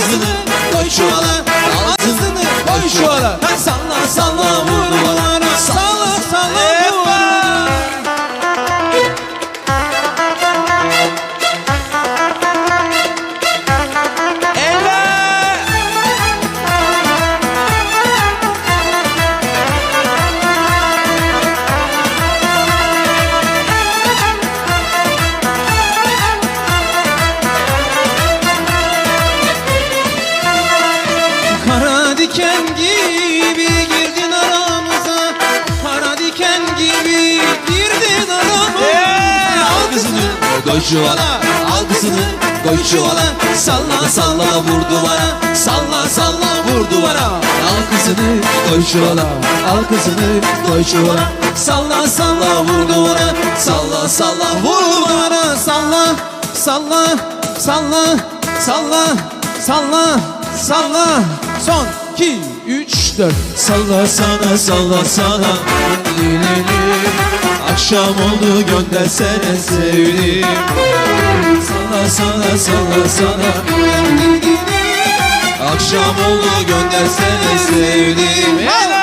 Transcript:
kızını koy çuvala koy çuvala Al kızını koy çuvala Salla salla vur duvara Salla salla vur duvara. Al kızını koy çuvala Al kızını koy çuvala Salla salla vur duvara Salla salla vur duvara. Salla salla salla salla salla salla. Son 2 3 4 Salla sana salla sana Akşam oldu göndersene sevdim Salla sana salla sana. Akşam oldu göndersene sevdim Helal!